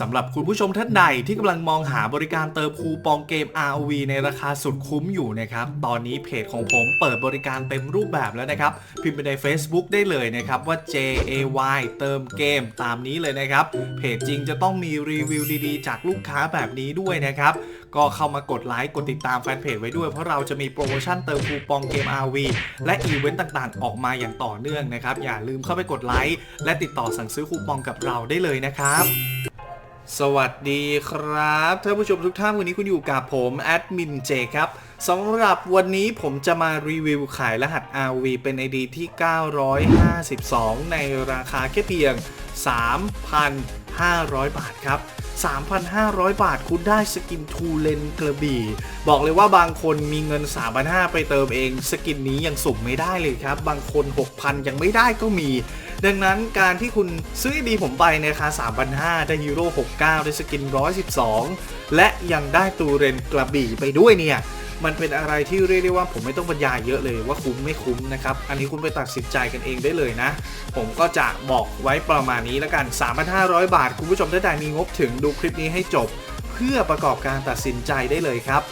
สำหรับคุณผู้ชมท่านใดที่กำลังมองหาบริการเติมคูปองเกม ROV ในราคาสุดคุ้มอยู่นะครับ ตอนนี้เพจของผมเปิดบริการเต็มรูปแบบแล้วนะครับ พิมพ์ไปใน Facebook ได้เลยนะครับ ว่า JAY เติมเกมตามนี้เลยนะครับ เพจจริงจะต้องมีรีวิวดีๆ จากลูกค้าแบบนี้ด้วยนะครับ ก็เข้ามากดไลค์กดติดตามแฟนเพจไว้ด้วย เพราะเราจะมีโปรโมชั่นเติมคูปองเกม RV และอีเวนต์ต่างๆ ออกมาอย่างต่อเนื่องนะครับอย่าลืมเข้าไปกดไลค์และติดต่อสั่งซื้อคูปองกับเราได้เลยนะครับ สวัสดีครับท่านผู้ชมทุกท่านวันนี้คุณอยู่กับผมแอดมินเจครับสำหรับวันนี้ผมจะมารีวิวขายรหัส RV เป็น ID ที่ 952 ในราคาแค่เพียง 3,500 บาทครับ 3,500 บาทคุณได้สกินทูเลนกระบี่ บอกเลยว่าบางคนมีเงิน 3,500 ไปเติมเอง สกินนี้ยังสุ่มไม่ได้เลยครับ บางคน 6,000 ยังไม่ได้ก็มี ดังนั้นการที่คุณซื้อดีผมไปในราคา 3,500 ได้ฮีโร่69 ได้สกิน 112 และยังได้ตูเรนกระบี่ไปด้วยเนี่ยมันเป็นอะไรที่เรียกได้ว่าผมไม่ต้องบรรยายเยอะเลยว่าคุ้มไม่คุ้มนะครับ อันนี้คุณไปตัดสินใจกันเองได้เลยนะ ผมก็จะบอกไว้ประมาณนี้แล้วกัน 3,500 บาท คุณผู้ชมถ้าใดมีงบถึงดูคลิปนี้ให้จบ เพื่อประกอบการตัดสินใจได้เลยครับ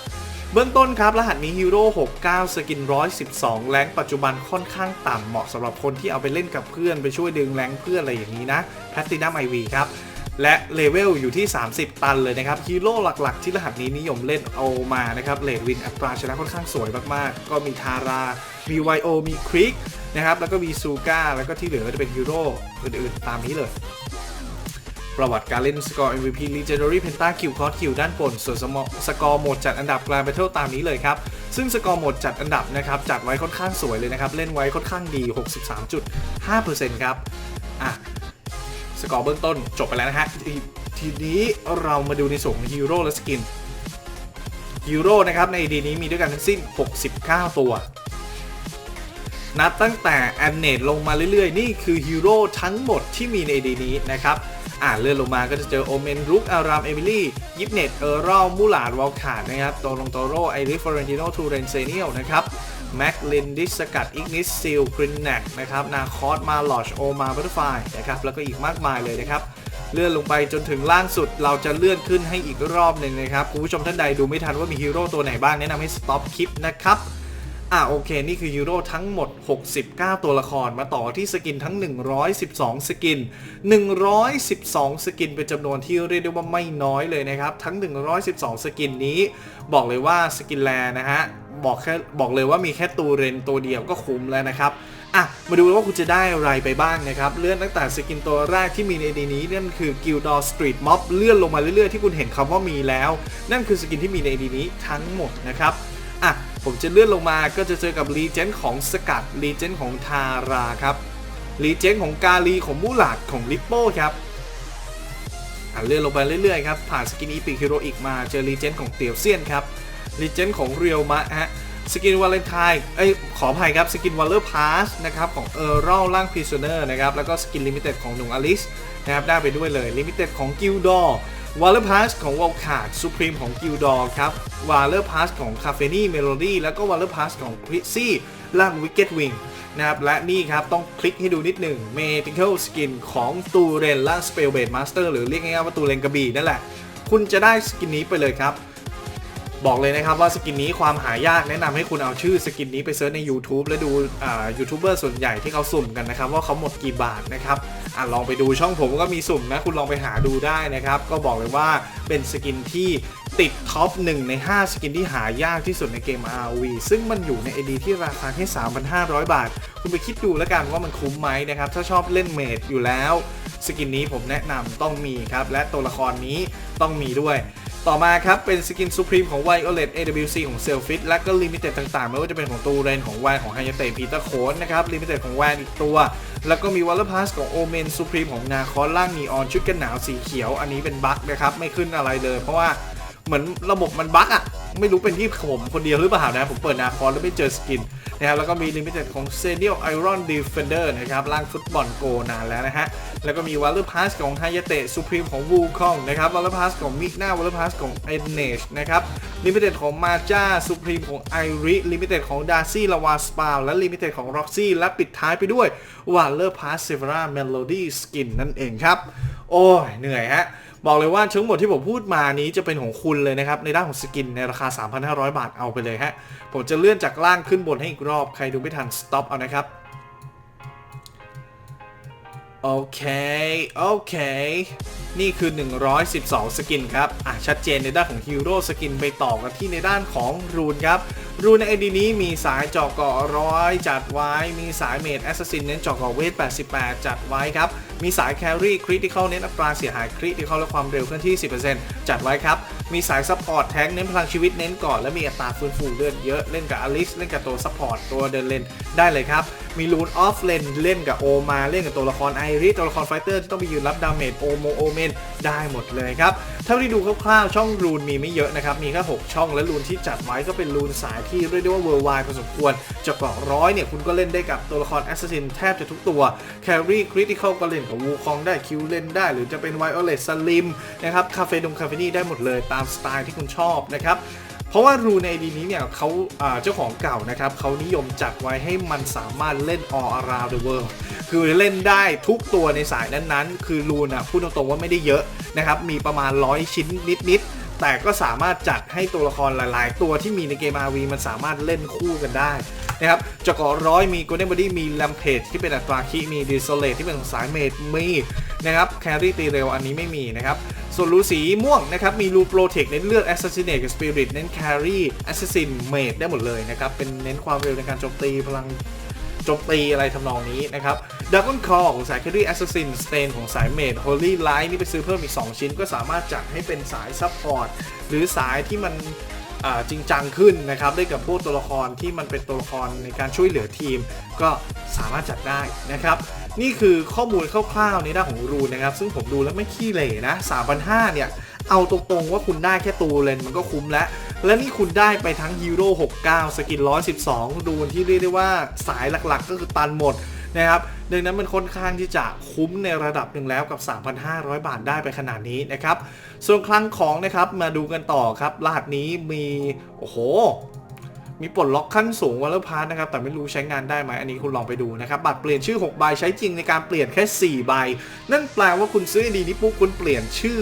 เบื้องต้นครับ รหัสนี้ฮีโร่69 สกิน 112 แรงปัจจุบันค่อนข้างต่ำเหมาะสำหรับคนที่เอาไปเล่นกับเพื่อนไปช่วยดึงแรงเพื่อนอะไรอย่างนี้นะแพตตินัมไอวีครับ และเลเวลอยู่ที่ 30 ตันเลยนะครับฮีโร่หลักๆ ที่รหัสนี้นิยมเล่นเอามานะครับเลดวินอัตราชนะค่อนข้างสวยมากๆ ก็มีทารามีไวโอมีคริกนะครับแล้วก็มีซูก้าแล้วก็ที่เหลือก็จะเป็นฮีโร่อื่นๆตามนี้เลย ประวัติการเล่นสกอร์ MVP Legendary Pentakill Cross Q ด้านบน ส่วนสมอสกอร์โหมดจัดอันดับ Grand Battle ตามนี้เลยครับ ซึ่งสกอร์โหมดจัดอันดับนะครับ จัดไว้ค่อนข้างสวยเลยนะครับ เล่นไว้ค่อนข้างดี 63.5%ครับ อะ สกอร์เบื้องต้นจบไปแล้วนะฮะททีนี้เรามาดูในส่วนของฮีโร่และสกินฮีโร่นะครับ ในดีนี้มีด้วยกันทั้งสิ้น 69 ตัวนับตั้งแต่แอนเนตลงมาเรื่อยๆ นี่คือฮีโร่ทั้งหมดที่มีในดีนี้นะครับ อ่านเลื่อนลงมาก็จะเจอโอเมนรุกอารามเอมิลี่ยิปเนตเออร์รอลมูลาดวอลขาดนะครับโตลงโตโรไอริฟอเรนติโนทูเรนเซเนียลนะครับแม็กลินดิสกัดอิกนิสซิลกรินแนกนะครับนาคอสมาลอชโอมาบัตเตอร์ไฟนะครับแล้วก็อีกมากมายเลยนะครับเลื่อนลงไปจนถึงล่างสุดเราจะเลื่อนขึ้นให้อีกรอบหนึ่งนะครับคุณผู้ชมท่านใดดูไม่ทันว่ามีฮีโร่ตัวไหนบ้างแนะนำให้สต็อปคลิปนะครับ อะโอเค นี่คือยูโรทั้งหมด 69 ตัวละครมาต่อที่สกินทั้ง 112 สกิน 112 สกินเป็นจำนวนที่เรียกได้ว่าไม่น้อยเลยนะครับ ทั้ง 112 สกินนี้ บอกเลยว่าสกินแลนะฮะ บอกแค่บอกเลยว่ามีแค่ตูเรนตัวเดียวก็คุ้มแล้วนะครับอะมาดูว่าคุณจะได้อะไรไปบ้างนะครับ เลื่อนตั้งแต่สกินตัวแรกที่มีในดีนี้นั่นคือ Gildor Street Mob เลื่อนลงมาเรื่อยๆที่คุณเห็นคำว่ามีแล้ว นั่นคือสกินที่มีในดีนี้ทั้งหมดนะครับ ผมจะเลื่อนลงมาก็จะเจอกับรีเจนของสกัดรีเจนของทาราครับรีเจนของกาลีของมูหลาดของลิปโป้ครับอะเลื่อนลงไปเรื่อยๆครับผ่านสกินอีพิกฮีโรอีกมาเจอรีเจนของเตียวเซียนครับรีเจนของเรียวมะฮะสกินวาเลนไทน์เอ้ยขออภัยครับสกินวอลเลอร์พาสนะครับของเออร์รัลล่างพิซเนอร์นะครับแล้วก็สกินลิมิเต็ดของหนุ่มอลิสนะครับได้ไปด้วยเลยลิมิเต็ดของกิลดอร์ วอลเลอร์พาสของวอลคาร์ดซูพรีมของกิลดอร์ครับวอลเลอร์พาสของคาเฟนี่เมโลดี้แล้วก็วอลเลอร์พาสของคริซซี่ล่างวิกเก็ตวิงนะครับและนี่ครับต้องคลิกให้ดูนิดหนึ่งเมทิเคิลสกินของตูเรนล่างสเปลเบดมาสเตอร์หรือเรียกง่ายๆว่าตูเรนกระบี่นั่นแหละ คุณจะได้สกินนี้ไปเลยครับ บอกเลยนะครับว่าสกินนี้ความหายากแนะนำให้คุณเอาชื่อสกินนี้ไปเซิร์ชใน YouTube และดูยูทูบเบอร์ส่วนใหญ่ที่เขาสุ่มกันนะครับ ว่าเขาหมดกี่บาทนะครับอะลองไปดูช่องผมก็มีสุ่มนะ คุณลองไปหาดูได้นะครับ ก็บอกเลยว่าเป็นสกินที่ติดท็อป 1 ใน 5 สกินที่หายากที่สุดในเกม RV ซึ่งมันอยู่ใน AD ที่ราคาแค่ 3,500 บาท คุณไปคิดดูแล้วกันว่ามันคุ้มไหมนะครับ ถ้าชอบเล่นเมดอยู่แล้ว สกินนี้ผมแนะนำต้องมีครับ และตัวละครนี้ต้องมีด้วย ต่อมาครับ เป็นสกิน Supreme ของ Violet AWC ของ s e l f i t และก็ Limited ต่างๆ ไม่ว่าจะเป็นของตูเรนของแวนของ Hayate Peter c o n นะครับ Limited ของแวนอีกตัว แล้วก็มี Waller Pass ของ Omen Supreme ของนาคอนล่างนีออนชุดกันหนาวสีเขียว อันนี้เป็นบั๊กนะครับไม่ขึ้นอะไรเลย เพราะว่าเหมือนระบบมันบั๊กอะ ไม่รู้เป็นที่ผมคนเดียวหรือเปล่านะ ผมเปิดนาคอนแล้วไม่เจอสกินนะครับแล้วก็มีลิมิเต็ดของเซนิยลไอรอนดีเฟนเดอร์นะครับล่างฟุตบอลโกนานแล้วนะฮะ แล้วก็มีวอลเลอร์พาสของไฮยาเตะสุพรีมของวูคองนะครับวอลเลอร์พาสของมิกนาวอลเลอร์พาสของเอเนชนะครับลิมิเต็ดของมาจ้าสุพรีมของไอริลิมิเต็ดของดาร์ซี่ลาวาสปาวและลิมิเต็ดของร็อกซี่และปิดท้ายไปด้วยวอลเลอร์พาสเซเวราเมโลดี้สกินนั่นเองครับ โอ้ยเหนื่อยฮะ บอกเลยว่าทั้งหมดที่ผมพูดมานี้จะเป็นของคุณเลยนะครับ ในด้านของสกินในราคา 3,500 บาทเอาไปเลยฮะ ผมจะเลื่อนจากล่างขึ้นบนให้อีกรอบ ใครดูไม่ทัน stop เอานะครับ โอเค โอเค นี่คือ 112 สกินครับ อะ ชัดเจนในด้านของฮีโร่สกินไปต่อกันที่ในด้านของรูนครับ รูนในไอดีนี้มีสายจาะเกาะร้อยจัดไว้ มีสายเมดแอสซัสซินเน้นจาะเกาะเวท 88 จัดไว้ครับ มีสายแครี่คริติคอลเน้นอัตราเสียหายคริติคอลและความเร็วเคลื่อนที่ 10%จัดไว้ครับ มีสายซัพพอร์ตแทงเน้นพลังชีวิตเน้นก่อนและมีอัตราฟื้นฟูเลือดเยอะเล่นกับอลิสเล่นกับตัวซัพพอร์ตตัวเดินเลนได้เลยครับ มีรูนออฟเลนเล่นกับโอมาเล่นกับตัวละครไอริสตัวละครไฟเตอร์ที่ต้องไปยืนรับดาเมจโอโมโอเมนได้หมดเลยครับเท่าที่ดูคร่าวๆช่องรูนมีไม่เยอะนะครับ มีแค่6ช่องและรูนที่จัดไว้ก็เป็นรูนสายที่เรียกได้ว่าเวอร์ไวพอสมควรจะเกาะร้อยเนี่ยคุณก็เล่นได้กับตัวละครแอสซัสซินแทบจะทุกตัวแครี่คริติคอลก็เล่นกับวูคองได้คิวเล่นได้หรือจะเป็นไวโอเลตสลิมนะครับคาเฟ่ดงคาเฟนี่ได้หมดเลยตามสไตล์ที่คุณชอบนะครับ เพราะว่ารูในดีนี้เนี่ยเขาเจ้าของเก่านะครับเขานิยมจัดไว้ให้มันสามารถเล่น all around the world คือเล่นได้ทุกตัวในสายนั้นๆ คือรูน่ะพูดตรงๆว่าไม่ได้เยอะนะครับ มีประมาณ 100 ชิ้นนิดๆ แต่ก็สามารถจัดให้ตัวละครหลายๆ ตัวที่มีในเกม RV มันสามารถเล่นคู่กันได้นะครับจะก่อร้อยมี Golden Body มี Rampage ที่เป็นอัตราคีมี Desolate ที่เป็นสายเมดมีนะครับแครี่ตีเร็วอันนี้ไม่มีนะครับ ส่วนรูสีม่วงนะครับมีรูโปรเทคเน้นเลือด Assassinate กับ Spirit เน้น Carry Assassin Mage ได้หมดเลยนะครับ เป็นเน้นความเร็วในการโจมตีพลังโจมตีอะไรทำนองนี้นะครับ Dragon Call ของสาย Carry Assassin Stain ของสาย Mage Holy Light นี่ไปซื้อเพิ่มอีก 2 ชิ้น ก็สามารถจัดให้เป็นสาย Support หรือสายที่มันจริงจังขึ้นนะครับได้กับพวกตัวละครที่มันเป็นตัวละครในการช่วยเหลือทีม ก็สามารถจัดได้นะครับ นี่คือข้อมูลคร่าวๆในด้านของรูนนะครับ ซึ่งผมดูแล้วไม่ขี้เหร่นะ3,500เนี่ย เอาตรงๆว่าคุณได้แค่ตูเลนมันก็คุ้มแล้ว และนี่คุณได้ไปทั้งฮีโร่69 สกิน112ดูนที่เรียกได้ว่าสายหลักๆ ก็คือตันหมดนะครับดังนั้นมันค่อนข้างที่จะคุ้มในระดับหนึ่งแล้วกับ 3,500 บาทได้ไปขนาดนี้นะครับ ส่วนคลังของนะครับมาดูกันต่อครับรหัสนี้มี โอ้โห มีปลดล็อกขั้นสูงวัลเลอร์พาร์นะครับ แต่ไม่รู้ใช้งานได้ไหมอันนี้คุณลองไปดูนะครับ บัตรเปลี่ยนชื่อ6ใบใช้จริงในการเปลี่ยนแค่4ใบ นั่นแปลว่าคุณซื้อดีนี้ปุ๊บคุณเปลี่ยนชื่อ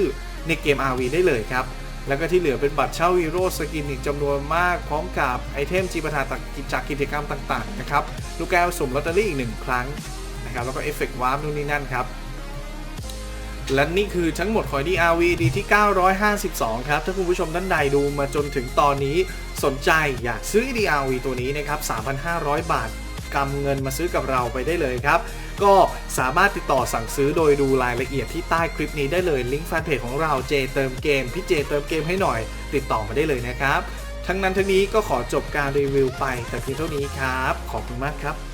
ในเกม RV ได้เลยครับ แล้วก็ที่เหลือเป็นบัตรเช่าฮีโร่สกินอีกจำนวนมาก พร้อมกับไอเทมจีปทาจากกิจกรรมต่างๆนะครับ ลูกแก้วสุ่มลอตเตอรี่อีกหนึ่งครั้งนะครับ แล้วก็เอฟเฟกต์วาร์ปนู่นนี่นั่นครับ และนี่คือทั้งหมดของ DRV ดีที่ 952 ครับ ถ้าคุณผู้ชมท่านใดดูมาจนถึงตอนนี้สนใจอยากซื้อ DRV ตัวนี้นะครับ 3,500 บาทกำเงินมาซื้อกับเราไปได้เลยครับ ก็สามารถติดต่อสั่งซื้อโดยดูรายละเอียดที่ใต้คลิปนี้ได้เลยลิงก์แฟนเพจของเราเจเติมเกมพี่เจเติมเกมให้หน่อย ติดต่อมาได้เลยนะครับ ทั้งนั้นทั้งนี้ก็ขอจบการรีวิวไปแต่เพียงเท่านี้ครับ ขอบคุณมากครับ